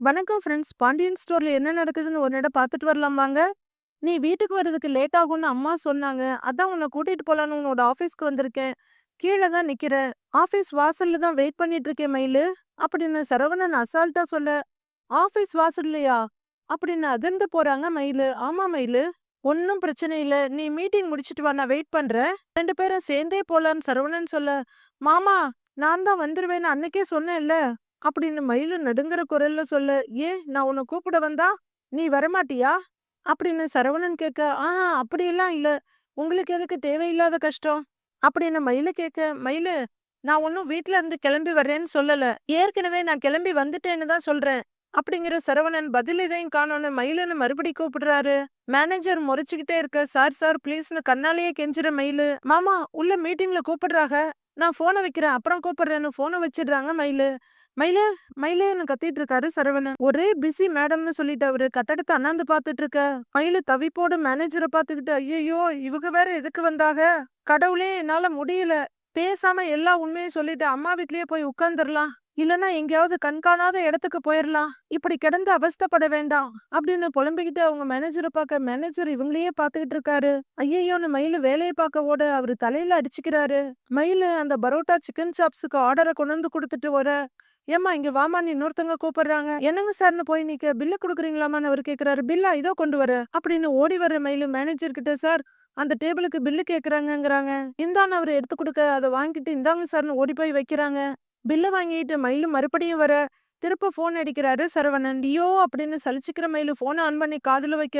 வணக்கம் ஃப்ரெண்ட்ஸ் பாண்டியன் ஸ்டோர்ல என்ன நடக்குதுன்னு ஒரு இடம் பார்த்துட்டு வரலாம் வாங்க நீ வீட்டுக்கு வர்றதுக்கு லேட் ஆகும்னு அம்மா சொன்னாங்க. அதான் உன்னை கூட்டிட்டு போகலான்னு உன்னோட ஆஃபீஸ்க்கு வந்திருக்கேன். கீழே தான் நிற்கிறேன் ஆஃபீஸ் வாசல்ல தான் வெயிட் பண்ணிட்டு இருக்கேன் மயிலு. அப்படின்னு சரவணன் அசால்ட்டா சொல்ல ஆஃபீஸ் வாசல்லையா? அப்படின்னு அதிர்ந்து போறாங்க மயிலு. ஆமா மயிலு. ஒன்னும் பிரச்சனை இல்ல. நீ மீட்டிங் முடிச்சுட்டு வா நான் வெயிட் பண்றேன். ரெண்டு பேரும் சேர்ந்தே போகலான்னு சரவணன் சொல்ல மாமா நான் தான் வந்துருவேன்னு அன்னைக்கே சொன்னேன்ல. அப்படின்னு மயிலு நடுங்குற குரல்ல சொல்ல ஏன் நான் உன்னை கூப்பிட வந்தா? நீ வரமாட்டியா? அப்படின்னு சரவணன் கேட்க ஆ அப்படியெல்லாம் இல்ல. உங்களுக்கு எதுக்கு தேவையில்லாத கஷ்டம்? அப்படின்னு மயில கேட்க மயிலு நான் ஒன்னும் வீட்ல இருந்து கிளம்பி வர்றேன்னு சொல்லல. ஏற்கனவே நான் கிளம்பி வந்துட்டேன்னு தான் சொல்றேன். அப்படிங்கிற சரவணன் பதில் இதையும் காணோன்னு மயிலுன்னு மறுபடி கூப்பிடுறாரு. மேனேஜர் முறைச்சுக்கிட்டே இருக்க சார் சார் ப்ளீஸ்னு கண்ணாலேயே கெஞ்சுற மயிலு. மாமா உள்ள மீட்டிங்ல கூப்பிடுறாங்க. நான் போனை வைக்கிறேன் அப்புறம் கூப்பிடுறேன்னு போனை வச்சிடுறாங்க மயிலு. மயிலே மயிலேன்னு கத்திட்டு இருக்காரு சரவணன். ஒரே பிஸி மேடம்னு சொல்லிட்டு அவரு கட்டடத்தை அண்ணாந்து பாத்துட்டு இருக்க. மயிலு தவிப்போட மேனேஜரை பாத்துக்கிட்டு ஐயோ இவங்க வேற எதுக்கு வந்தாக கடவுளே என்னால முடியல. பேசாம எல்லா உண்மையும் சொல்லிட்டு அம்மா வீட்லயே போய் உட்கார்ந்துடலாம் இல்லனா எங்கேயாவது கண்காணாத இடத்துக்கு போயிடலாம் இப்படி கிடந்து அவஸ்தைப்பட வேண்டாம். அப்படின்னு புலம்பிக்கிட்டு அவங்க மேனேஜரை பார்க்க மேனேஜர் இவங்களையே பார்த்துக்கிட்டு இருக்காரு. ஐயோன்னு மயிலு வேலையை பார்க்க ஓட அவரு தலையில அடிச்சுக்கிறாரு. மயிலு அந்த பரோட்டா சிக்கன் சாப்ஸுக்கு ஆர்டரை கொண்டு வந்து கொடுத்துட்டு வர. ஏம்மா இங்க வாமான்னு இன்னொருத்தங்க கூப்பிடுறாங்க. என்னங்க சார்னு போய் நிக்க? பில்ல குடுக்குறீங்களாமான்னு அவர் கேக்குறாரு. பில்லா இதோ கொண்டு வர. அப்படின்னு ஓடி வர்ற மயிலு மேனேஜர் கிட்ட சார் அந்த டேபிளுக்கு பில்லு கேக்குறாங்கங்கறாங்க. இந்தான்னு அவர் எடுத்து கொடுக்க. அதை வாங்கிட்டு இந்தாங்க சார்னு ஓடி போய் வைக்கிறாங்க. பில்ல வாங்கிட்டு மயிலும் மறுபடியும் வர. திருப்ப போன் அடிக்கிறாரு சரவணன். ஐயோ! அப்படின்னு சலிச்சுக்கிற மயிலு போனை ஆன் பண்ணி காதுல வைக்க.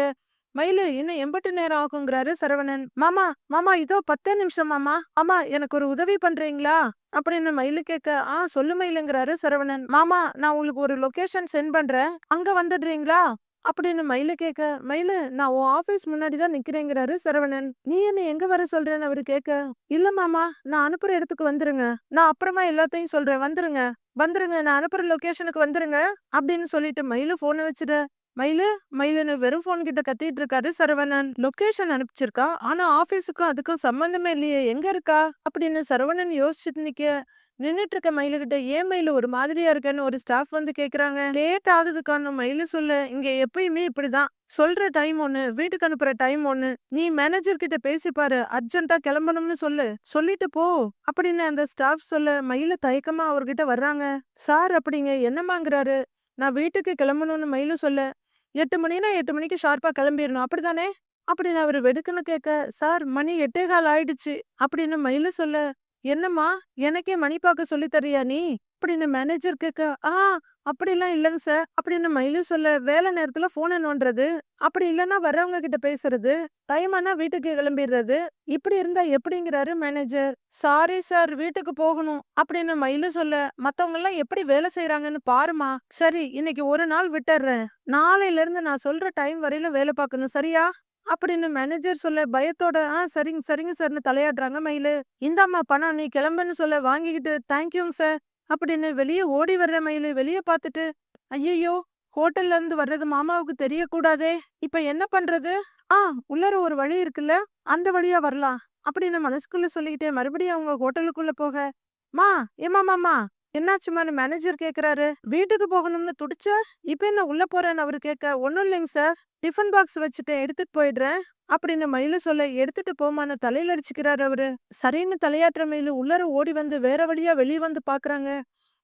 மயிலு இன்னும் எம்பட்டு நேரம் ஆகுங்கிறாரு சரவணன். மாமா மாமா இதோ பத்தே நிமிஷம் மாமா. ஆமா எனக்கு ஒரு உதவி பண்றீங்களா? அப்படின்னு மயிலு கேட்க ஆ சொல்லு மயிலுங்கிறாரு சரவணன். மாமா நான் உங்களுக்கு ஒரு லொகேஷன் சென்ட் பண்றேன். அங்க வந்துடுறீங்களா? அப்படின்னு மயிலு கேட்க மயிலு நான் உன் ஆபீஸ் முன்னாடி தான் நிக்கிறேங்கிறாரு சரவணன். நீ என்ன எங்க வர சொல்றேன்னு அவரு கேட்க இல்ல மாமா நான் அனுப்புற இடத்துக்கு வந்துருங்க. நான் அப்புறமா எல்லாத்தையும் சொல்றேன். வந்துருங்க. வந்துருங்க. நான் அனுப்புற லொகேஷனுக்கு வந்துருங்க. அப்படின்னு சொல்லிட்டு மயிலு போனை வச்சுட்டு மயிலு மயிலுன்னு வெறும் ஃபோன் கிட்ட கத்திட்டு இருக்காரு சரவணன். லொகேஷன் அனுப்பிச்சிருக்கா. ஆனா ஆபீஸுக்கும் அதுக்கும் சம்பந்தமே இல்லையே. எங்க இருக்கா? அப்படின்னு சரவணன் யோசிச்சுட்டு நிக்க. நின்னுட்டு இருக்க மயிலு கிட்ட ஏன் மயிலு ஒரு மாதிரியா இருக்கேன்னு ஒரு ஸ்டாஃப் வந்து கேக்குறாங்க. லேட் ஆகுதுக்கான மயிலு சொல்ல. இங்க எப்பயுமே இப்படிதான். சொல்ற டைம் ஒண்ணு வீட்டுக்கு அனுப்புற டைம் ஒண்ணு. நீ மேனேஜர் கிட்ட பேசி பாரு. அர்ஜென்ட்டா கிளம்பணும்னு சொல்லு. சொல்லிட்டு போ. அப்படின்னு அந்த ஸ்டாஃப் சொல்ல மயில தயக்கமா அவர்கிட்ட வர்றாங்க. சார் அப்படிங்க. என்னமாங்கிறாரு நான் வீட்டுக்கு கிளம்பணும்னு மயில சொல்ல. எட்டு மணினா எட்டு மணிக்கு ஷார்ப்பாக கிளம்பிடணும் அப்படிதானே அப்படின்னு அவர் வெடுக்குன்னு கேட்க சார் மணி எட்டே கால் ஆயிடுச்சு அப்படின்னு மயிலு சொல்ல என்னம்மா? எனக்கே மணி பார்க்க சொல்லி தரியா நீ? அப்படின்னு மேனேஜர் கேட்க ஆ அப்படிலாம் இல்லைங்க சார் அப்படின்னு மயிலும் சொல்ல வேலை நேரத்துல போனை நோண்டுறது? அப்படி இல்லைன்னா வர்றவங்க கிட்ட பேசுறது? டைம் ஆனா வீட்டுக்கு கிளம்பிடுறது? இப்படி இருந்தா எப்படிங்கிறாரு மேனேஜர் சாரி சார் வீட்டுக்கு போகணும். அப்படின்னு மயிலும் சொல்ல மத்தவங்க எல்லாம் எப்படி வேலை செய்யறாங்கன்னு பாருமா சரி இன்னைக்கு ஒரு நாள் விட்டுறேன். நாளையில இருந்து நான் சொல்ற டைம் வரையிலும் வேலை பார்க்கணும். சரியா? அப்படின்னு மேனேஜர் சொல்ல பயத்தோட ஆ சரிங்க சரிங்க சார்னு தலையாடுறாங்க மயிலு இந்தாம்மா பணம் நீ கிளம்புன்னு சொல்ல வாங்கிக்கிட்டு தேங்க்யூங்க சார் அப்படின்னு வெளியே ஓடி வர்ற மயிலு வெளியே பார்த்துட்டு ஐயையோ ஹோட்டல்ல இருந்து வர்றது மாமாவுக்கு தெரியக்கூடாதே இப்ப என்ன பண்றது? ஆ உள்ளர ஒரு வழி இருக்குல்ல அந்த வழியா வரலாம் அப்படின்னு மனசுக்குள்ள சொல்லிக்கிட்டே மறுபடியும் அவங்க ஹோட்டலுக்குள்ள போக மா ஏமா மாமா என்னாச்சுமான்னு மேனேஜர் கேக்குறாரு. வீட்டுக்கு போகணும்னு துடிச்ச? இப்ப என்ன உள்ள போறேன்னு அவரு கேட்க ஒண்ணும் இல்லைங்க சார் டிஃபன் பாக்ஸ் வச்சுட்டு எடுத்துட்டு போயிடுறேன். அப்படின்னு மயில சொல்ல எடுத்துட்டு போமான்னு தலையில அடிச்சுக்கிறாரு அவரு. சரின்னு தலையாட்டுற மயிலு உள்ளர ஓடி வந்து வேற வழியா வெளியே வந்து பாக்குறாங்க.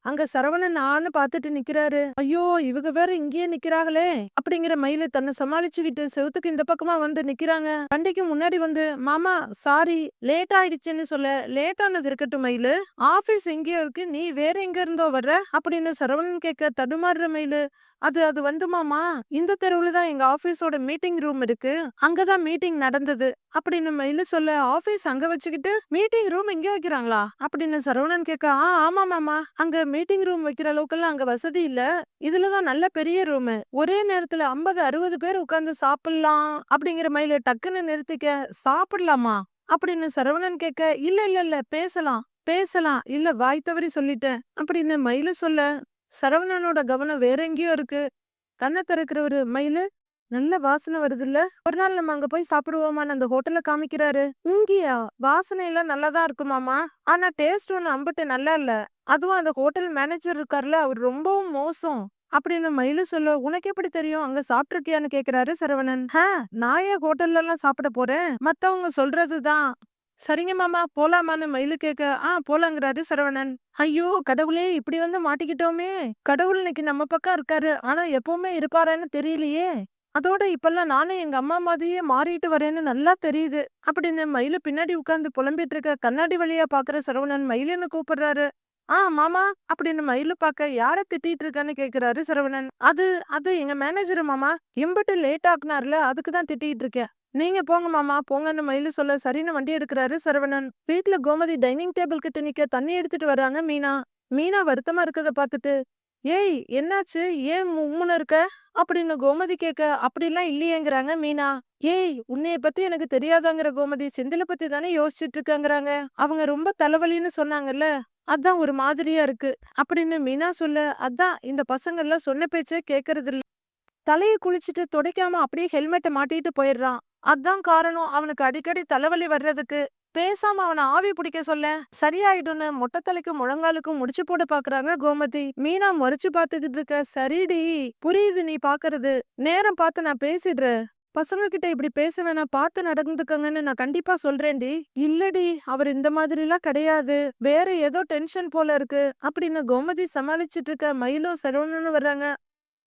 அங்க சரவணன் ஆன்னு பாத்துட்டு நிக்கிறாரு. ஐயோ இவங்க வேற இங்கேயே நிக்கிறாங்களே அப்படிங்கிற மயில தன்னை சமாளிச்சுக்கிட்டு செவுத்துக்கு இந்த பக்கமா வந்து நிக்கிறாங்க. வண்டிக்கு முன்னாடி வந்து மாமா சாரி லேட் ஆயிடுச்சுன்னு சொல்ல லேட் ஆனது இருக்கட்டும் மயிலு. ஆபீஸ் எங்கேயோ இருக்கு. நீ வேற எங்க இருந்தோ வர்ற? அப்படின்னு சரவணன் கேட்க தடுமாறுற மயிலு அது அது வந்து மாமா இந்த தெருவுல தான் எங்க ஆபீஸோட மீட்டிங் ரூம் இருக்கு. அங்கதான் மீட்டிங் நடந்தது. அப்படின்னு மயிலு சொல்ல ஆபீஸ் அங்க வச்சுக்கிட்டு மீட்டிங் ரூம் இங்க வைக்கிறாங்களா? அப்படின்னு சரவணன் கேட்க ஆ ஆமா மாமா. அங்க மீட்டிங் ரூம் வைக்கிற அளவுக்குலாம் அங்க வசதி இல்ல. இதுலதான் நல்ல பெரிய ரூம். ஒரே நேரத்துல ஐம்பது அறுபது பேர் உட்கார்ந்து சாப்பிடலாம். அப்படிங்கிற மயில டக்குன்னு நிறுத்திக்க சாப்பிடலாமா? அப்படின்னு சரவணன் கேட்க இல்ல இல்ல இல்ல. பேசலாம். பேசலாம். இல்ல வாய் தவறி சொல்லிட்டேன். அப்படின்னு மயில சொல்ல சரவணனோட கவனம் வேற எங்கேயோ இருக்கு. கண்ணை திறக்கிறவரு மயிலு நல்ல வாசனை வருதுல்ல? ஒரு நாள் நம்ம அங்க போய் சாப்பிடுவோமான்னு அந்த ஹோட்டல்ல காமிக்கிறாரு. இங்கேயா? வாசனை எல்லாம் நல்லாதான் இருக்குமாமா? ஆனா டேஸ்ட் ஒண்ணு அம்பிட்டு நல்லா இல்ல. அதுவும் அந்த ஹோட்டல் மேனேஜர் இருக்காருல்ல அவர் ரொம்பவும் மோசம். அப்படின்னு மயிலு சொல்ல உனக்கு எப்படி தெரியும்? அங்க சாப்பிட்டுருக்கியான்னு கேக்குறாரு சரவணன். "ஹ, நான் ஏன் ஹோட்டல்ல எல்லாம் சாப்பிட போறேன்? மத்தவங்க சொல்றதுதான். சரிங்க மாமா போலாமான்னு மயிலு கேட்க ஆ போலாங்கிறாரு சரவணன். ஐயோ கடவுளே இப்படி வந்து மாட்டிக்கிட்டோமே. கடவுள் இன்னைக்கு நம்ம பக்கம் இருக்காரு. ஆனா எப்பவுமே இருப்பாரான்னு தெரியலையே. அதோட இப்பெல்லாம் நானும் எங்க அம்மா மாதிரியே மாறிட்டு வரேன்னு நல்லா தெரியுது. அப்படின்னு மயிலு பின்னாடி உட்கார்ந்து புலம்பிட்டு இருக்க கண்ணாடி வழியா பாக்குற சரவணன் மயிலுன்னு கூப்பிடுறாரு. ஆ மாமா அப்படின்னு மயிலு பார்க்க யார திட்டிட்டு இருக்கான்னு கேக்குறாரு சரவணன். அது அது எங்க மேனேஜர் மாமா. எம்பிட்டு லேட் ஆக்குனார்ல அதுக்கு தான் திட்டிட்டு இருக்கேன். நீங்க போங்க மாமா போங்கன்னு மயிலு சொல்ல சரின்னு வண்டி எடுக்கிறாரு சரவணன். வீட்ல கோமதி டைனிங் டேபிள் கிட்ட நிக்க தண்ணி எடுத்துட்டு வர்றாங்க மீனா. மீனா வருத்தமா இருக்கத பார்த்துட்டு ஏய் என்னாச்சு? ஏன் உம்முன்னு இருக்க? அப்படின்னு கோமதி கேட்க அப்படிலாம் இல்லையேங்கிறாங்க மீனா. ஏய் உன்னைய பத்தி எனக்கு தெரியாதாங்கிற கோமதி செந்தில பத்தி தானே யோசிச்சுட்டு இருக்காங்கிறாங்க. அவங்க ரொம்ப தலைவலின்னு சொன்னாங்கல்ல அதான் ஒரு மாதிரியா இருக்கு. அப்படின்னு மீனா சொல்ல அதான் இந்த பசங்க எல்லாம் சொன்ன பேச்சே கேக்குறது இல்ல தலைய குளிச்சுட்டு துடைக்காம அப்படியே ஹெல்மெட்டை மாட்டிட்டு போயிடுறான். அதான் காரணம். அவனுக்கு அடிக்கடி தலைவலி வர்றதுக்கு. பேசாம அவனை ஆவி பிடிக்க சொல்ல. சரியாயிடும்னு மொட்டத்தலைக்கும் முழங்காலுக்கும் முடிச்சு போட பாக்குறாங்க கோமதி. மீனா முறைச்சு பாத்துக்கிட்டு இருக்க. சரிடி புரியுது நீ பாக்குறது. நேரம் பார்த்து நான் பேசிடுறேன். பசங்க கிட்ட இப்படி பேச வேணாம். பார்த்து நடந்துக்கங்கன்னு நான் கண்டிப்பா சொல்றேன்டி. இல்லடி அவர் இந்த மாதிரி எல்லாம் கிடையாது. வேற ஏதோ டென்ஷன் போல இருக்கு. அப்படின்னு கோமதி சமாளிச்சிட்டு இருக்க. மயிலோ சரவணன்னு வர்றாங்க.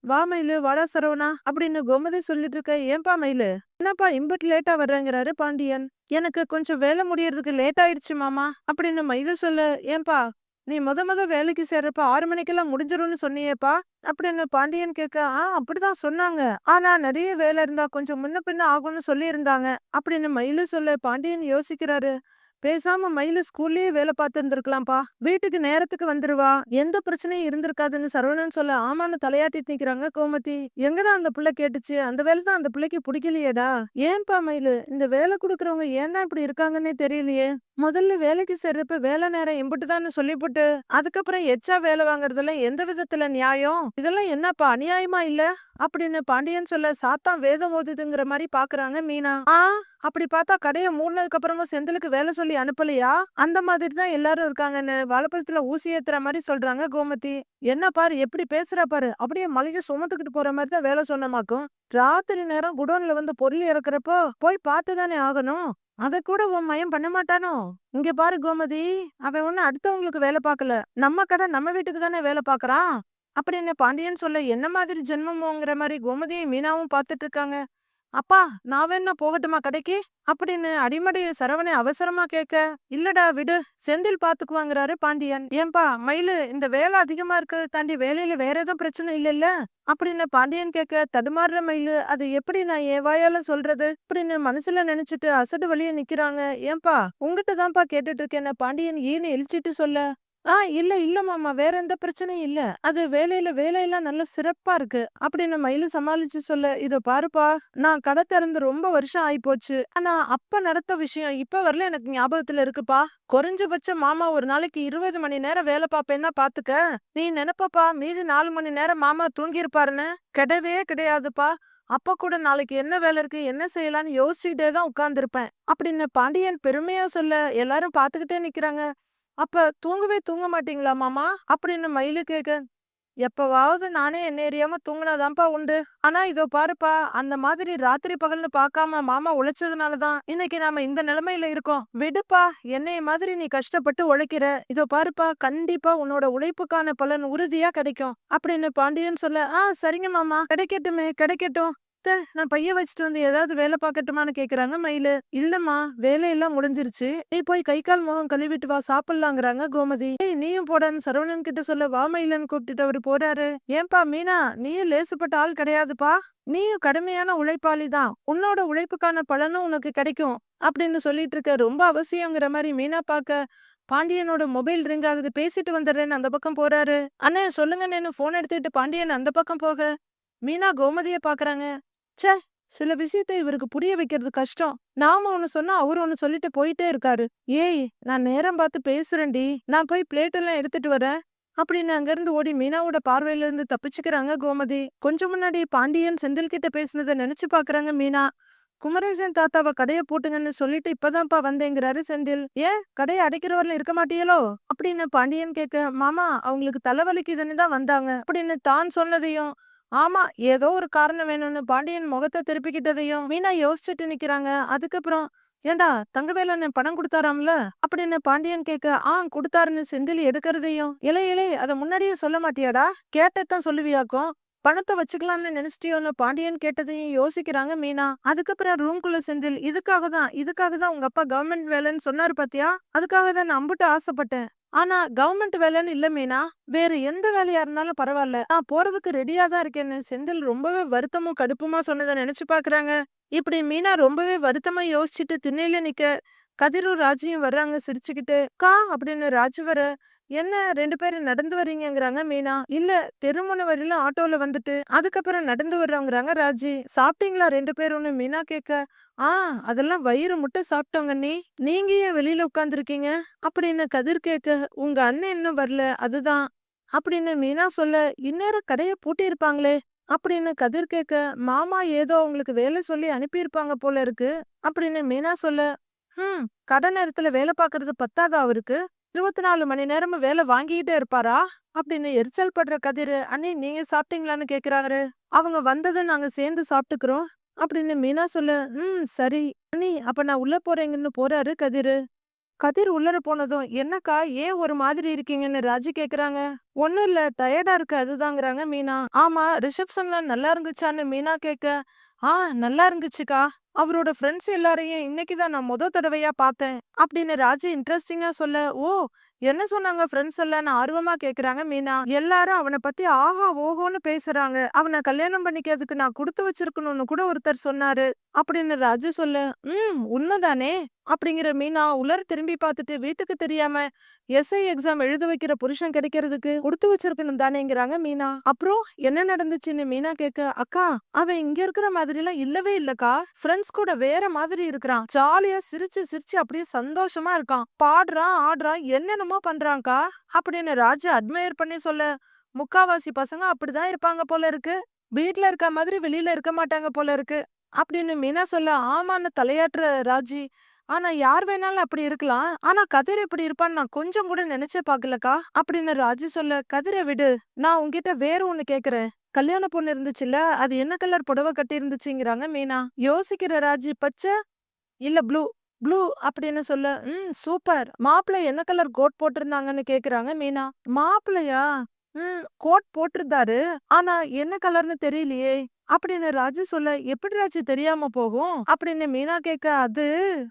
வா மயிலு வாடா சரவணா அப்படின்னு கோமதி சொல்லிட்டு இருக்க ஏன்பா மயிலு? என்னப்பா இம்பட் லேட்டா வர்றேங்கிறாரு பாண்டியன். எனக்கு கொஞ்சம் வேலை முடியறதுக்கு லேட் ஆயிடுச்சு மாமா அப்படின்னு மயிலு சொல்ல ஏன்பா நீ முத முத வேலைக்கு சேர்றப்ப ஆறு மணிக்கெல்லாம் முடிஞ்சிரும்னு சொன்னியேப்பா அப்படின்னு பாண்டியன் கேட்க ஆ அப்படிதான் சொன்னாங்க. ஆனா நிறைய வேலை இருந்தா கொஞ்சம் முன்ன பின்ன ஆகும்னு சொல்லியிருந்தாங்க அப்படின்னு மயிலு சொல்ல பாண்டியன் யோசிக்கிறாரு பேசாம மயில ஸ்கூல்லயே வேலை பார்த்துருந்துருக்கலாம்ப்பா வீட்டுக்கு நேரத்துக்கு வந்துருவா. எந்த பிரச்சனையும் இருந்திருக்காதுன்னு சரவணன் சொல்ல ஆமான்னு தலையாட்டிட்டு நிக்கிறாங்க கோமதி. எங்கடா அந்த பிள்ளை கேட்டுச்சு? அந்த வேலை தான் அந்த பிள்ளைக்கு பிடிக்கலையேடா. ஏன்பா மயிலு? இந்த வேலை கொடுக்கறவங்க ஏன் தான் இப்படி இருக்காங்கன்னே தெரியலையே. முதல்ல வேலைக்கு சேர்றப்ப வேலை நேரம் இம்புட்டுதான்னு சொல்லிவிட்டு அதுக்கப்புறம் எச்சா வேலை வாங்குறதெல்லாம் எந்த விதத்துல நியாயம்? இதெல்லாம் என்னப்பா அநியாயமா இல்ல? அப்படின்னு பாண்டியன் சொல்ல சாத்தான் வேதம் ஓதுதுங்கிற மாதிரி பாக்குறாங்க மீனா. ஆ. அப்படி பார்த்தா கடைய மூடினதுக்கு அப்புறமா செந்திலுக்கு வேலை சொல்லி அனுப்பலையா? அந்த மாதிரி தான் எல்லாரும் இருக்காங்கன்னு வாழைப்பழத்துல ஊசி ஏத்துற மாதிரி சொல்றாங்க கோமதி. என்ன பாரு எப்படி பேசுறா பாரு. அப்படியே மளிகை சுமந்துக்கிட்டு போற மாதிரி தான் வேலை சொன்னமாக்கும். ராத்திரி நேரம் குடோன்ல வந்து பொருள் இறக்குறப்போ போய் பார்த்துதானே ஆகணும். அத கூட உன் மயம் பண்ண மாட்டானோ? இங்க பாரு கோமதி அவன் ஒண்ணு அடுத்தவங்களுக்கு வேலை பார்க்கல. நம்ம கடை நம்ம வீட்டுக்கு தானே வேலை பார்க்கறான். அப்படின்னு பாண்டியன் சொல்ல என்ன மாதிரி ஜென்மமோங்கிற மாதிரி கோமதியும் மீனாவும் பார்த்துட்டு இருக்காங்க அப்பா நான் வேணா போகட்டுமா கடைக்கு? அப்படின்னு அடிமடி சரவணை அவசரமா கேட்க இல்லடா விடு செந்தில் பாத்துக்குவாங்கிறாரு பாண்டியன். ஏன்பா மயிலு இந்த வேலை அதிகமா இருக்கிறத தாண்டி வேலையில வேற எதுவும் பிரச்சனை இல்லைல்ல? அப்படின்னு பாண்டியன் கேட்க தடுமாறுற மயிலு அது எப்படி நான் என் வாயால சொல்றது? அப்படின்னு மனசுல நினைச்சிட்டு அசடு வழிய நிக்கிறாங்க. ஏன்பா உங்ககிட்ட தான்ப்பா கேட்டுட்டு இருக்கேன் பாண்டியன் ஈன்னு இழிச்சிட்டு சொல்ல ஆ இல்ல இல்ல மாமா. வேற எந்த பிரச்சனையும் இல்ல. அது வேலையில வேலையெல்லாம் நல்ல சிறப்பா இருக்கு. அப்படின்னு மயிலு சமாளிச்சு சொல்ல இத பாருப்பா நான் கடை திறந்து ரொம்ப வருஷம் ஆயி போச்சு ஆனா அப்ப நடத்த விஷயம் இப்ப வரல எனக்கு ஞாபகத்துல இருக்குப்பா. குறைஞ்சபட்சம் மாமா ஒரு நாளைக்கு இருபது மணி நேரம் வேலை பார்ப்பேன்னா பாத்துக்க. நீ நினைப்பப்பா மீதி நாலு மணி நேரம் மாமா தூங்கியிருப்பாருன்னு? கிடவே கிடையாதுப்பா. அப்ப கூட நாளைக்கு என்ன வேலை இருக்கு என்ன செய்யலாம்னு யோசிச்சுட்டே தான் உட்கார்ந்துருப்பேன். அப்படின்னு பாண்டியன் பெருமையா சொல்ல எல்லாரும் பாத்துக்கிட்டே நிக்கிறாங்க. அப்ப தூங்கவே தூங்க மாட்டீங்களா மாமா? அப்படின்னு மயிலு கேக்க. எப்பவாவது நானே என்ன எரியாம தூங்கினாதான்ப்பா உண்டு. ஆனா இதோ பாருப்பா அந்த மாதிரி ராத்திரி பகல்னு பார்க்காம மாமா உழைச்சதுனாலதான் இன்னைக்கு நாம இந்த நிலைமையில இருக்கோம். விடுப்பா என்னைய மாதிரி நீ கஷ்டப்பட்டு உழைக்கிற. இதோ பாருப்பா கண்டிப்பா உன்னோட உழைப்புக்கான பலன் உறுதியா கிடைக்கும். அப்படின்னு பாண்டியன் சொல்ல ஆ சரிங்க மாமா. கிடைக்கட்டுமே கிடைக்கட்டும். அத்தை, நான் பைய வச்சுட்டு வந்து ஏதாவது வேலை பார்க்கட்டுமான்னு கேக்குறாங்க. மயிலு இல்லம்மா வேலையெல்லாம் முடிஞ்சிருச்சு. நீ போய் கை கால் முகம் கழுவிட்டு வா சாப்பிடலாங்கிறாங்க கோமதி. ஏய் நீயும் போடான்னு சரவணன் கிட்ட சொல்ல வா மயிலன்னு கூப்பிட்டுட்டு அவரு போறாரு. ஏன்பா மீனா நீயும் லேசுப்பட்ட ஆள் கிடையாதுப்பா. நீயும் கடுமையான உழைப்பாளி தான். உன்னோட உழைப்புக்கான பலனும் உனக்கு கிடைக்கும். அப்படின்னு சொல்லிட்டு இருக்க ரொம்ப அவசியங்கிற மாதிரி மீனா பார்க்க பாண்டியனோட மொபைல் ரிங் ஆகுது. பேசிட்டு வந்துடுறேன்னு அந்த பக்கம் போறாரு. அண்ணே சொல்லுங்க நேனு போன் எடுத்துட்டு பாண்டியன் அந்த பக்கம் போக. மீனா கோமதிய பாக்குறாங்க. ச்சே! சில விஷயத்தை இவருக்கு புரிய வைக்கிறது கஷ்டம். நாம ஒண்ணு சொன்னா அவரு ஒண்ணு சொல்லிட்டு போயிட்டே இருக்காரு. ஏய் நான் நேரம் பார்த்து பேசுறேன்டி. நான் போய் பிளேட் எல்லாம் எடுத்துட்டு வரேன். அப்படின்னு அங்கிருந்து ஓடி மீனாவோட பார்வையில இருந்து தப்பிச்சுக்கிறாங்க கோமதி. கொஞ்சம் முன்னாடி பாண்டியன் செந்தில் கிட்ட பேசினதை நினைச்சு பாக்குறாங்க மீனா. குமரேசன் தாத்தாவ கடைய போட்டுங்கன்னு சொல்லிட்டு இப்பதான்ப்பா வந்தேங்கிறாரு செந்தில். ஏன்? கடையை அடைக்கிறவர்ல இருக்க மாட்டியலோ அப்படின்னு பாண்டியன் கேட்க மாமா அவங்களுக்கு தலைவலிக்குதுன்னு தான் வந்தாங்க. அப்படின்னு தான் சொன்னதையும் ஆமா ஏதோ ஒரு காரணம் வேணும்னு பாண்டியன் முகத்தை திருப்பிக்கிட்டதையும் மீனா யோசிச்சுட்டு நிக்கிறாங்க. அதுக்கப்புறம் ஏண்டா தங்கவேலன்னு பணம் கொடுத்தாராம்ல? அப்படின்னு பாண்டியன் கேட்க ஆ கொடுத்தாருன்னு செந்தில் எடுக்கிறதையும். இலை இலை அதை முன்னாடியே சொல்ல மாட்டியாடா? கேட்டதான் சொல்லுவியாக்கும். பணத்தை வச்சுக்கலாம்னு நினைச்சிட்டியோன்னு பாண்டியன் கேட்டதையும் யோசிக்கிறாங்க மீனா. அதுக்கப்புறம் ரூம்குள்ள செந்தில் இதுக்காக தான் இதுக்காக தான் உங்க அப்பா கவர்மெண்ட் வேலைன்னு சொன்னாரு பாத்தியா? அதுக்காக தான் நான் அம்புட்டு ஆசைப்பட்டேன். ஆனா கவர்மெண்ட் வேலைன்னு இல்ல மீனா வேற எந்த வேலையா இருந்தாலும் பரவாயில்ல நான் போறதுக்கு ரெடியா தான் இருக்கேன்னு செந்தில் ரொம்பவே வருத்தமும் கடுப்புமா சொன்னதை நினைச்சு பாக்குறாங்க. இப்படி மீனா ரொம்பவே வருத்தமா யோசிச்சுட்டு திண்ணையில நிக்க கதிரும் ராஜியும் வர்றாங்க சிரிச்சுக்கிட்டு கா அப்படின்னு ராஜு வர என்ன ரெண்டு பேரும் நடந்து வர்றீங்கங்கிறாங்க மீனா? இல்ல தெருமுனை வரையில ஆட்டோல வந்துட்டு அதுக்கப்புறம் நடந்து வர்றவங்கிறாங்க ராஜி. சாப்பிட்டீங்களா ரெண்டு பேரும்னு மீனா கேட்க ஆ அதெல்லாம் வயிறு முட்டை சாப்பிட்டோங்க நீ நீங்க ஏன் வெளியில உட்காந்துருக்கீங்க அப்படின்னு கதிர் கேட்க உங்க அண்ணன் இன்னும் வரல அதுதான். அப்படின்னு மீனா சொல்ல இந்நேரம் கடையை பூட்டி இருப்பாங்களே அப்படின்னு கதிர் கேட்க மாமா ஏதோ உங்களுக்கு வேலை சொல்லி அனுப்பியிருப்பாங்க போல இருக்கு. அப்படின்னு மீனா சொல்ல ஹம் கடை நேரத்துல வேலை பாக்குறது பத்தாதா அவருக்கு? இருபத்தி நாலு மணி நேரமும் வேலை வாங்கிக்கிட்டே இருப்பாரா? அப்படின்னு எரிச்சல் படுற கதிர் அண்ணி நீங்க சாப்பிட்டீங்களான்னு கேக்குறாரு. அவங்க வந்ததை நாங்க சேர்ந்து சாப்பிட்டுக்கிறோம். அப்படின்னு மீனா சொல்லு ம் சரி. அண்ணி அப்ப நான் உள்ள போறேங்கன்னு போறாரு கதிர். கதிர் உள்ளர போனதும் என்னக்கா ஏன் ஒரு மாதிரி இருக்கீங்கன்னு ராஜி கேக்குறாங்க. ஒண்ணும் இல்ல டயர்டா இருக்கு அதுதாங்கிறாங்க மீனா. ஆமா ரிசப்ஷன்ல நல்லா இருந்துச்சான்னு மீனா கேட்க ஆ நல்லா இருந்துச்சுக்கா. அவரோட ஃப்ரெண்ட்ஸ் எல்லாரையும் இன்னைக்குதான் நான் முத தடவையா பார்த்தேன். அப்படின்னு ராஜி இன்ட்ரெஸ்டிங்கா சொல்ல ஓ என்ன சொன்னாங்க? ஃப்ரெண்ட்ஸ் எல்லாம் ஆர்வமா கேக்குறாங்க. மீனா எல்லாரும் அவனை பத்தி ஆஹா ஓஹோன்னு பேசுறாங்க. அவனை கல்யாணம் பண்ணிக்கிறதுக்கு நான் கொடுத்து வச்சிருக்கணும்னு கூட ஒருத்தர் சொன்னாரு. அப்படின்னு ராஜு சொல்ல ம் உண்மைதானே? அப்படிங்கிற மீனா உலர் திரும்பி பார்த்துட்டு வீட்டுக்கு தெரியாம எஸ்ஐ எக்ஸாம் எழுத வைக்கிற புருஷன் கிடைக்கிறதுக்கு கொடுத்து வச்சிருக்கணும் தானேங்கிறாங்க மீனா. அப்புறம் என்ன நடந்துச்சுன்னு மீனா கேட்க அக்கா அவன் இங்க இருக்கிற மாதிரி எல்லாம் இல்லவே இல்லக்கா. ஃப்ரெண்ட்ஸ் கூட வேற மாதிரி இருக்கிறான். ஜாலியா சிரிச்சு சிரிச்சு அப்படியே சந்தோஷமா இருக்கான். பாடுறான் ஆடுறான் என்னென்னமோ பண்றான்க்கா? அப்படின்னு ராஜு அட்மையர் பண்ணி சொல்ல முக்காவாசி பசங்க அப்படிதான் இருப்பாங்க போல இருக்கு. வீட்ல இருக்க மாதிரி வெளியில இருக்க மாட்டாங்க போல இருக்கு. அப்படின்னு மீனா சொல்ல ஆமான்னு தலையாட்டுற ராஜி. ஆனா யார் வேணாலும் அப்படி இருக்கலாம். ஆனா கதிர் எப்படி இருப்பான்னு நான் கொஞ்சம் கூட நினைச்சே பாக்கலக்கா அப்படின்னு ராஜி சொல்ல கதிரை விடு. நான் உன்கிட்ட வேற ஒண்ணு கேக்குறேன். கல்யாண பொண்ணு இருந்துச்சுல்ல அது என்ன கலர் புடவை கட்டி இருந்துச்சுங்கிறாங்க மீனா. யோசிக்கிற ராஜி பச்சை இல்ல ப்ளூ ப்ளூ அப்படின்னு சொல்ல ம் சூப்பர். மாப்பிள்ளை என்ன கலர் கோட் போட்டிருந்தாங்கன்னு கேக்குறாங்க மீனா. மாப்பிள்ளையா ம் கோட் போட்டிருந்தாரு. ஆனா என்ன கலர்னு தெரியலையே. அப்படின்னு ராஜு சொல்ல எப்படி ராஜு தெரியாம போகும்? அப்படின்னு மீனா கேட்க அது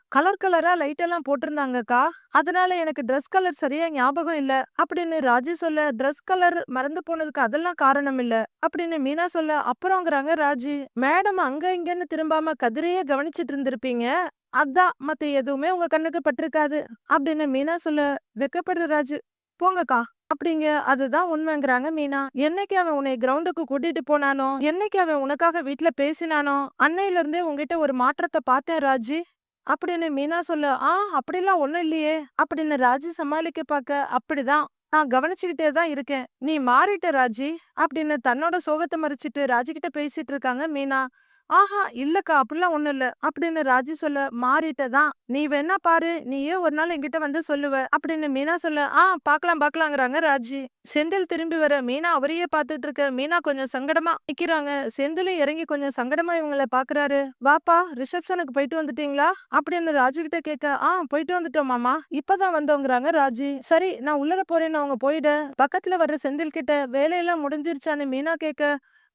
கலர் கலரா லைட் எல்லாம் போட்டிருந்தாங்கக்கா. அதனால எனக்கு ட்ரெஸ் கலர் சரியா ஞாபகம் இல்ல. அப்படின்னு ராஜு சொல்ல ட்ரெஸ் கலர் மறந்து போனதுக்கு அதெல்லாம் காரணம் இல்ல. அப்படின்னு மீனா சொல்ல அப்புறம்ங்கிறாங்க ராஜு. மேடம் அங்க இங்கன்னு திரும்பாம கதிரையே கவனிச்சிட்டு இருந்திருப்பீங்க. அதான் மத்த எதுவுமே உங்க கண்ணுக்கு பட்டிருக்காது. அப்படின்னு மீனா சொல்ல வெக்கப்படுற ராஜு போங்கக்கா. அப்படிங்க அதுதான் உண்மைங்கிறாங்க மீனா. என்னைக்கு அவன் உன்னை கிரவுண்டுக்கு கூட்டிட்டு போனானோ என்னைக்கு அவன் உனக்காக வீட்ல பேசினானோ அன்னையில இருந்தே உன்கிட்ட ஒரு மாற்றத்தை பார்த்தேன் ராஜி. அப்படின்னு மீனா சொல்ல ஆ அப்படிலாம் ஒண்ணும் இல்லையே. அப்படின்னு ராஜி சமாளிக்க பார்க்க அப்படிதான் நான் கவனிச்சுக்கிட்டே தான் இருக்கேன். நீ மாறிட்ட ராஜி. அப்படின்னு தன்னோட சோகத்தை மறைச்சிட்டு ராஜி கிட்ட பேசிட்டு இருக்காங்க மீனா. ஆஹா இல்லக்கா அப்படிலாம் ஒண்ணும் இல்ல. அப்படின்னு ராஜி சொல்ல மாறிட்டதான் நீ வேணா பாரு நீயே ஒரு நாள் என்கிட்ட வந்து சொல்லுவ. அப்படின்னு மீனா சொல்ல ஆ பாக்கலாம் பாக்கலாங்கிறாங்க ராஜி. செந்தில் திரும்பி வர மீனா அவரையே பாத்துட்டு இருக்க. மீனா கொஞ்சம் சங்கடமா நிக்கிறாங்க. செந்திலும் இறங்கி கொஞ்சம் சங்கடமா இவங்கள பாக்குறாரு. வாப்பா ரிசப்ஷனுக்கு போயிட்டு வந்துட்டீங்களா? அப்படின்னு ராஜு கிட்ட கேட்க ஆ போயிட்டு வந்துட்டோம் மாமா. இப்பதான் வந்தோங்கிறாங்க ராஜி. சரி நான் உள்ளர போறேன்னு அவங்க போயிட. பக்கத்துல வர்ற செந்தில் கிட்ட வேலையெல்லாம் முடிஞ்சிருச்சான்னு மீனா கேட்க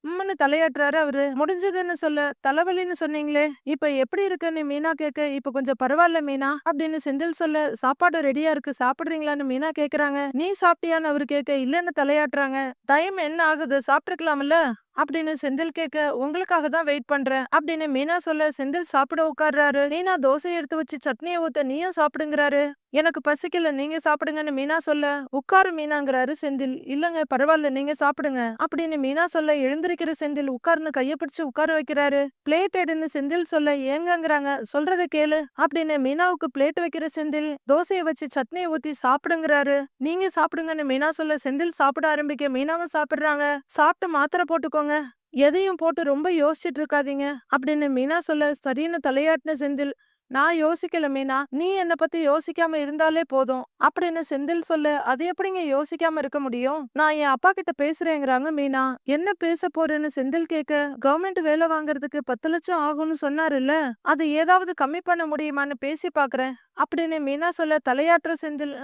உம்முன்னு தலையாட்டுறாரு அவரு. முடிஞ்சதுன்னு சொல்ல தலைவலின்னு சொன்னீங்களே இப்ப எப்படி இருக்குன்னு மீனா கேட்க இப்ப கொஞ்சம் பரவாயில்ல மீனா அப்படின்னு செந்தில் சொல்ல சாப்பாடு ரெடியா இருக்கு சாப்பிடுறீங்களான்னு மீனா கேக்குறாங்க. நீ சாப்பிட்டியான்னு அவரு கேட்க இல்லன்னு தலையாட்டுறாங்க. டைம் என்ன ஆகுது? சாப்பிட்டுருக்கலாம்ல அப்படின்னு செந்தில் கேட்க உங்களுக்காக தான் வெயிட் பண்றேன் அப்படின்னு மீனா சொல்ல செந்தில் சாப்பிட உட்கார்றாரு. மீனா தோசை எடுத்து வச்சு சட்னியை ஊத்த நீயும் சாப்பிடுங்கிறாரு. எனக்கு பசிக்கல நீங்க சாப்பிடுங்கன்னு மீனா சொல்ல உட்காரு மீனாங்கிறாரு செந்தில். இல்லங்க பரவாயில்ல நீங்க சாப்பிடுங்க அப்படின்னு மீனா சொல்ல எழுந்திருக்கிற செந்தில் உட்கார்னு கைய பிடிச்சு உட்கார வைக்கிறாரு. பிளேட் எடுன்னு செந்தில் சொல்ல ஏங்கங்கிறாங்க சொல்றத கேளு அப்படின்னு மீனாவுக்கு பிளேட் வைக்கிற செந்தில் தோசையை வச்சு சட்னியை ஊத்தி சாப்பிடுங்கிறாரு. நீங்க சாப்பிடுங்கன்னு மீனா சொல்ல செந்தில் சாப்பிட ஆரம்பிக்க மீனாவும் சாப்பிடுறாங்க. சாப்பிட்டு மாத்திரை போட்டுக்கோங்க போங்க எதையும் போட்டு ரொம்ப யோசிச்சுட்டு இருக்காதீங்க அப்படின்னு மீனா சொல்ல சரின்னு தலையாட்டின செந்தில். நான் யோசிக்கல மீனா. நீ என்ன பத்தி யோசிக்காம இருந்தாலே போதும் அப்படின்னு செந்தில் சொல்ல அது எப்படிங்க யோசிக்காம இருக்க முடியும்? நான் என் அப்பா கிட்ட பேசுறேங்கிறாங்க மீனா. என்ன பேச போறேன்னு செந்தில் கேட்க கவர்மெண்ட் வேலை வாங்குறதுக்கு பத்து லட்சம் ஆகும்னு சொன்னாருல்ல. அது ஏதாவது கம்மி பண்ண முடியுமான்னு பேசி பாக்குறேன் அப்படின்னு மீனா சொல்ல தலையாட்டுற செந்தில்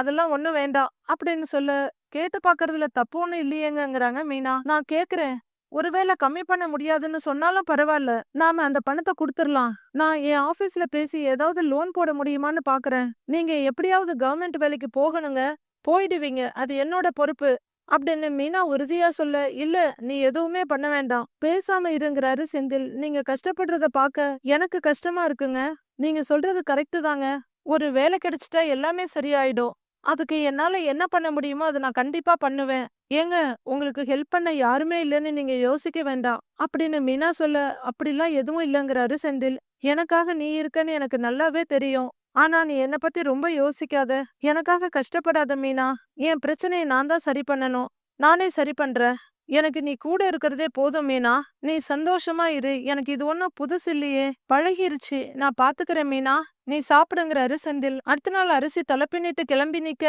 அதெல்லாம் ஒண்ணும் வேண்டாம் அப்படின்னு சொல்ல கேட்டு பாக்குறதுல தப்பு ஒண்ணு இல்லையேங்கிறாங்க மீனா. நான் கேக்குறேன். ஒருவேளை கம்மி பண்ண முடியாதுன்னு சொன்னாலும் பரவாயில்ல. நாம அந்த பணத்தை கொடுத்துடலாம் நான் என் ஆபீஸ்ல பேசி ஏதாவது லோன் போட முடியுமான்னு பாக்குறேன். நீங்க எப்படியாவது கவர்மெண்ட் வேலைக்கு போகணுங்க. போயிடுவீங்க. அது என்னோட பொறுப்பு. அப்படின்னு மீனா உறுதியா சொல்ல இல்ல நீ எதுவுமே பண்ண வேண்டாம். பேசாம இருங்கிறாரு செந்தில். நீங்க கஷ்டப்படுறத பாக்க எனக்கு கஷ்டமா இருக்குங்க. நீங்க சொல்றது கரெக்டு தாங்க. ஒரு வேலை கிடைச்சிட்டா எல்லாமே சரியாயிடும். அதுக்கு என்னால என்ன பண்ண முடியுமோ அதை நான் கண்டிப்பா பண்ணுவேன். ஏங்க உங்களுக்கு ஹெல்ப் பண்ண யாருமே இல்லைன்னு நீங்க யோசிக்க வேண்டாம். அப்படின்னு மீனா சொல்ல அப்படிலாம் எதுவும் இல்லைங்கிறாரு செந்தில். எனக்காக நீ இருக்கன்னு எனக்கு நல்லாவே தெரியும். ஆனா நீ என்ன பத்தி ரொம்ப யோசிக்காத. எனக்காக கஷ்டப்படாத மீனா. என் பிரச்சனையை நான் தான் சரி பண்ணணும். நானே சரி பண்றேன். எனக்கு நீ கூட இருக்கிறதே போதும் மீனா. நீ சந்தோஷமா இரு. எனக்கு இது ஒன்றும் புதுசு இல்லையே. பழகிருச்சு. நான் பாத்துக்கிறேன் மீனா. நீ சாப்பிடுங்கிறாரு செந்தில் அடுத்த நாள் அரிசி தலைப்பின்னிட்டு கிளம்பி நிக்க.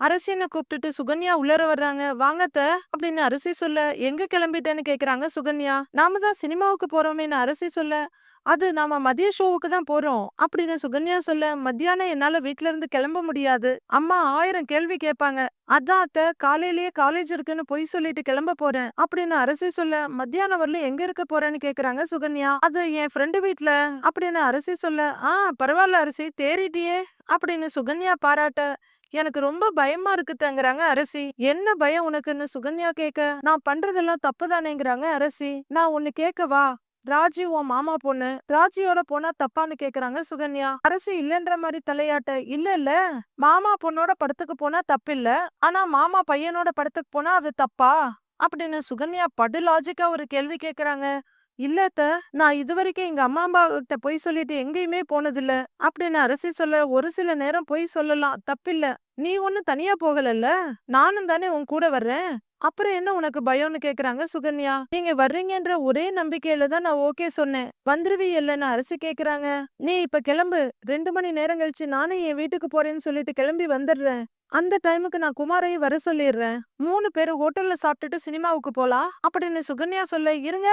அரசியனை கூப்பிட்டுட்டு சுகன்யா உள்ளர வர்றாங்க வாங்கத்த அப்படின்னு அரசி சொல்ல எங்க கிளம்பிட்டேன்னு கேக்குறாங்க சுகன்யா நாம தான் சினிமாவுக்கு போறோமேன்னு அரசி சொல்ல அது நாம மதிய ஷோவுக்கு தான் போறோம் அப்படின்னு சுகன்யா சொல்ல மத்தியானம் என்னால வீட்ல இருந்து கிளம்ப முடியாது அம்மா ஆயிரம் கேள்வி கேட்பாங்க அதான் அத்த காலையிலேயே காலேஜ் இருக்குன்னு பொய் சொல்லிட்டு கிளம்ப போறேன் அப்படின்னு அரசி சொல்ல மத்தியானம் வரல எங்க இருக்க போறேன்னு கேக்குறாங்க சுகன்யா அது என் ஃப்ரெண்டு வீட்ல அப்படின்னு அரசி சொல்ல ஆ பரவாயில்ல அரசி தேறிட்டியே அப்படின்னு சுகன்யா பாராட்ட எனக்கு ரொம்ப பயமா இருக்குதாங்கிறாங்க அரசி. என்ன பயம் உனக்குன்னு சுகன்யா கேக்க? நான் பண்றதெல்லாம் தப்புதானேங்கிறாங்க அரசி. நான் ஒன்னு கேட்கவா ராஜி உன் மாமா பொண்ணு. ராஜியோட போனா தப்பான்னு கேக்குறாங்க சுகன்யா. அரசி இல்லன்ற மாதிரி தலையாட்ட இல்ல இல்ல. மாமா பொண்ணோட படத்துக்கு போனா தப்பில்ல. ஆனா மாமா பையனோட படத்துக்கு போனா அது தப்பா? அப்படின்னு சுகன்யா படு லாஜிக்கா ஒரு கேள்வி கேக்குறாங்க. இல்லத்த நான் இதுவரைக்கும் எங்க அம்மா அப்பா கிட்ட பொய் சொல்லிட்டு எங்கேயுமே போனதில்ல. அப்படின்னு அரசி சொல்ல ஒரு சில நேரம் பொய் சொல்லலாம். தப்பில்ல. நீ ஒண்ணு தனியா போகலல்ல? நானும் தானே உன் கூட வர்றேன். அப்புறம் என்ன உனக்கு பயம்னு கேக்குறாங்க சுகன்யா? நீங்க வர்றீங்கன்ற ஒரே நம்பிக்கையில தான் நான் ஓகே சொன்னேன். வந்துருவி இல்லைன்னு அரசு கேக்குறாங்க. நீ இப்ப கிளம்பு. ரெண்டு மணி நேரம் கழிச்சு நானே என் வீட்டுக்கு போறேன்னு சொல்லிட்டு கிளம்பி வந்துடுறேன் அந்த டைமுக்கு நான் குமாரையும் வர சொல்லிடுறேன் மூணு பேரும் ஹோட்டல்ல சாப்பிட்டுட்டு சினிமாவுக்கு போலாம் அப்படின்னு சுகன்யா சொல்ல இருங்க.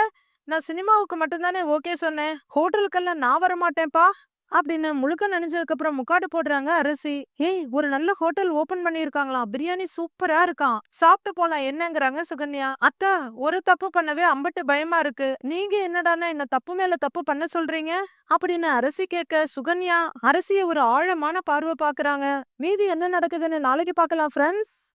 நான் சினிமாவுக்கு மட்டும்தானே ஓகே சொன்னேன். ஹோட்டலுக்கெல்லாம் நான் வர மாட்டேன்ப்பா அப்படின்னு முழுக்க நனைஞ்சதுக்கு அப்புறம் முக்காடு போடுறாங்க அரிசி. ஏய் ஒரு நல்ல ஹோட்டல் ஓபன் பண்ணிருக்காங்களாம் பிரியாணி சூப்பரா இருக்கான் சாப்பிட்டு போலாம் என்னங்கறாங்க சுகன்யா. அத்தா ஒரு தப்பு பண்ணவே அம்பட்டு பயமா இருக்கு. நீங்க என்னடானா என்ன தப்பு மேல தப்பு பண்ண சொல்றீங்க? அப்படின்னு அரசி கேட்க சுகன்யா அரசிய ஒரு ஆழமான பார்வை பாக்குறாங்க மீதி என்ன நடக்குதுன்னு நாளைக்கு பாக்கலாம் ஃப்ரெண்ட்ஸ்